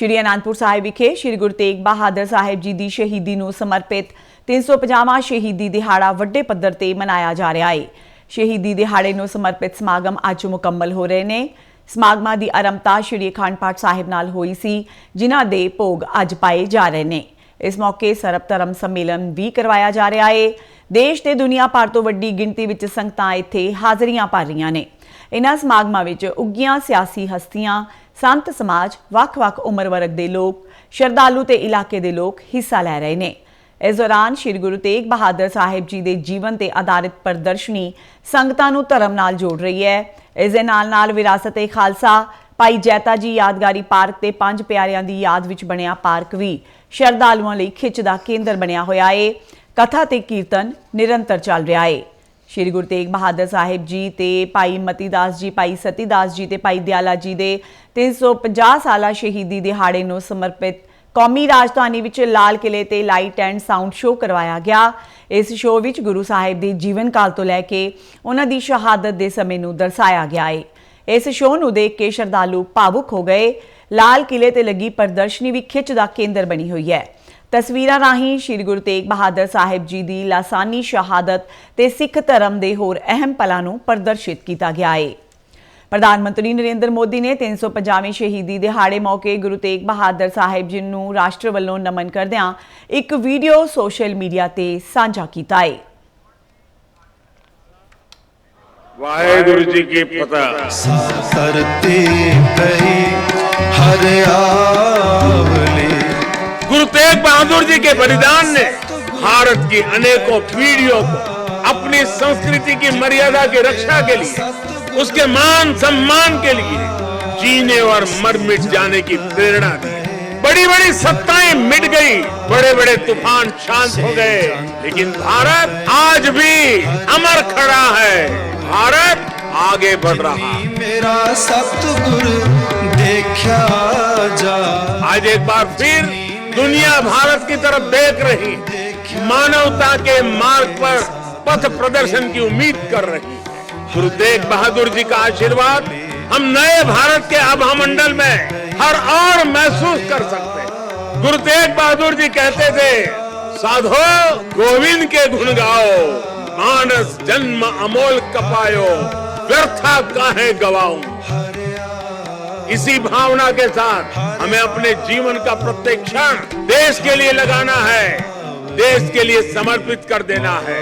ਸ਼੍ਰੀ ਅਨੰਦਪੁਰ ਸਾਹਿਬ ਵਿਖੇ ਸ਼੍ਰੀ ਗੁਰੂ ਤੇਗ ਬਹਾਦਰ ਸਾਹਿਬ ਜੀ ਦੀ ਸ਼ਹੀਦੀ ਨੂੰ ਸਮਰਪਿਤ 350ਵਾਂ ਸ਼ਹੀਦੀ ਦਿਹਾੜਾ ਵੱਡੇ ਪੱਧਰ ਤੇ ਮਨਾਇਆ ਜਾ ਰਿਹਾ ਹੈ ਸ਼ਹੀਦੀ ਦਿਹਾੜੇ ਨੂੰ ਸਮਰਪਿਤ ਸਮਾਗਮ ਅੱਜ ਮੁਕੰਮਲ ਹੋ ਰਹੇ ਨੇ। ਸਮਾਗਮਾਂ ਦੀ ਆਰੰਭਤਾ ਸ਼੍ਰੀ ਅਖੰਡ ਪਾਠ ਸਾਹਿਬ ਨਾਲ ਹੋਈ ਸੀ, ਜਿਨ੍ਹਾਂ ਦੇ ਭੋਗ ਅੱਜ ਪਾਏ ਜਾ ਰਹੇ ਨੇ। ਇਸ ਮੌਕੇ ਸਰਬ ਧਰਮ ਸੰਮੇਲਨ ਵੀ ਕਰਵਾਇਆ ਜਾ ਰਿਹਾ ਹੈ ਦੇਸ਼ ਤੇ ਦੁਨੀਆ ਭਰ ਤੋਂ ਵੱਡੀ ਗਿਣਤੀ ਵਿੱਚ ਸੰਗਤਾਂ ਇੱਥੇ ਹਾਜ਼ਰੀਆਂ ਭਰ ਰਹੀਆਂ ਨੇ। ਇਨ੍ਹਾਂ ਸਮਾਗਮਾਂ ਵਿੱਚ ਉੱਗੀਆਂ ਸਿਆਸੀ ਹਸਤੀਆਂ ਸੰਤ ਸਮਾਜ ਵੱਖ-ਵੱਖ ਉਮਰ ਵਰਗ ਦੇ ਲੋਕ, ਸ਼ਰਧਾਲੂ ਤੇ ਇਲਾਕੇ ਦੇ ਲੋਕ ਹਿੱਸਾ ਲੈ ਰਹੇ ਨੇ। ਇਸ ਦੌਰਾਨ ਸ੍ਰੀ ਗੁਰੂ ਤੇਗ ਬਹਾਦਰ ਸਾਹਿਬ ਜੀ ਦੇ ਜੀਵਨ ਤੇ ਆਧਾਰਿਤ ਪ੍ਰਦਰਸ਼ਨੀ ਸੰਗਤਾਂ ਨੂੰ ਧਰਮ ਨਾਲ ਜੋੜ ਰਹੀ ਹੈ। ਇਸ ਦੇ ਨਾਲ ਨਾਲ ਵਿਰਾਸਤ-ਏ ਖਾਲਸਾ, ਭਾਈ ਜੈਤਾ ਜੀ ਯਾਦਗਾਰੀ ਪਾਰਕ ਤੇ ਪੰਜ ਪਿਆਰਿਆਂ ਦੀ ਯਾਦ ਵਿੱਚ ਬਣਿਆ ਪਾਰਕ ਵੀ ਸ਼ਰਧਾਲੂਆਂ ਲਈ ਖਿੱਚ ਦਾ ਕੇਂਦਰ ਬਣਿਆ ਹੋਇਆ ਏ। ਕਥਾ ਤੇ ਕੀਰਤਨ ਨਿਰੰਤਰ ਚੱਲ ਰਿਹਾ ਏ। ਸ਼੍ਰੀ ਗੁਰੂ ਤੇਗ ਬਹਾਦਰ ਸਾਹਿਬ ਜੀ ਤੇ ਭਾਈ ਮਤੀਦਾਸ ਜੀ, ਭਾਈ ਸਤੀਦਾਸ ਜੀ ਤੇ ਭਾਈ ਦਿਆਲਾ ਜੀ ਦੇ 350 ਸਾਲਾ ਸ਼ਹੀਦੀ ਦਿਹਾੜੇ ਨੂੰ ਸਮਰਪਿਤ ਕੌਮੀ ਰਾਜਧਾਨੀ ਵਿੱਚ ਲਾਲ ਕਿਲੇ ਤੇ ਲਾਈਟ ਐਂਡ ਸਾਊਂਡ ਸ਼ੋਅ ਕਰਵਾਇਆ ਗਿਆ। ਇਸ ਸ਼ੋਅ ਵਿੱਚ ਗੁਰੂ ਸਾਹਿਬ ਦੇ ਜੀਵਨ ਕਾਲ ਤੋਂ ਲੈ ਕੇ ਉਹਨਾਂ ਦੀ ਸ਼ਹਾਦਤ ਦੇ ਸਮੇਂ ਨੂੰ ਦਰਸਾਇਆ ਗਿਆ ਹੈ ਇਸ ਸ਼ੋਅ ਨੂੰ ਦੇਖ ਕੇ ਸ਼ਰਧਾਲੂ ਭਾਵੁਕ ਹੋ ਗਏ। ਲਾਲ ਕਿਲੇ ਤੇ ਲੱਗੀ ਪ੍ਰਦਰਸ਼ਨੀ ਵੀ ਖਿੱਚ ਦਾ ਕੇਂਦਰ ਬਣੀ ਹੋਈ ਹੈ। ਤਸਵੀਰਾਂ ਰਾਹੀਂ ਸ੍ਰੀ ਗੁਰੂ ਤੇਗ ਬਹਾਦਰ ਸਾਹਿਬ ਜੀ ਦੀ ਲਾਸਾਨੀ ਸ਼ਹਾਦਤ ਤੇ ਸਿੱਖ ਧਰਮ ਦੇ ਹੋਰ ਅਹਿਮ ਪਲਾਂ ਨੂੰ ਪ੍ਰਦਰਸ਼ਿਤ ਕੀਤਾ ਗਿਆ ਹੈ ਪ੍ਰਧਾਨ ਮੰਤਰੀ ਨਰਿੰਦਰ ਮੋਦੀ ਨੇ 350ਵੇਂ ਸ਼ਹੀਦੀ ਦਿਹਾੜੇ ਮੌਕੇ ਗੁਰੂ ਤੇਗ ਬਹਾਦਰ ਸਾਹਿਬ ਜੀ ਨੂੰ ਰਾਸ਼ਟਰ ਵੱਲੋਂ ਨਮਨ ਕਰਦਿਆਂ ਇੱਕ ਵੀਡੀਓ ਸੋਸ਼ਲ ਮੀਡੀਆ ਤੇ ਸਾਂਝਾ ਕੀਤਾ ਹੈ ਵਾਹਿਗੁਰੂ ਜੀ ਕੀ ਫਤਿਹ। ਸਤਰਤੀ ਪਈ ਹਰਿਆ बहादुर जी के बलिदान ने भारत की अनेकों पीढ़ियों को अपनी संस्कृति की मर्यादा की रक्षा के लिए उसके मान सम्मान के लिए जीने और मर मिट जाने की प्रेरणा दी। बड़ी बड़ी सत्ताएँ मिट गई बड़े बड़े तूफ़ान शांत हो गए। लेकिन भारत आज भी अमर खड़ा है। भारत आगे बढ़ रहा। है मेरा सतगुरु देखा जा। आज एक बार फिर दुनिया भारत की तरफ़ देख रही, मानवता के मार्ग पर पथ प्रदर्शन की उम्मीद कर रही गुरु तेग बहादुर जी का आशीर्वाद हम नए भारत के आभामंडल में हर और महसूस कर सकते हैं। गुरु तेग बहादुर जी कहते थे, साधो गोविंद के गुण गाओ, मानस जन्म अमोल कपायो, व्यर्था काहे गवाऊं? इसी भावना के साथ हमें अपने जीवन का प्रत्येक क्षण देश के लिए लगाना है देश के लिए समर्पित कर देना है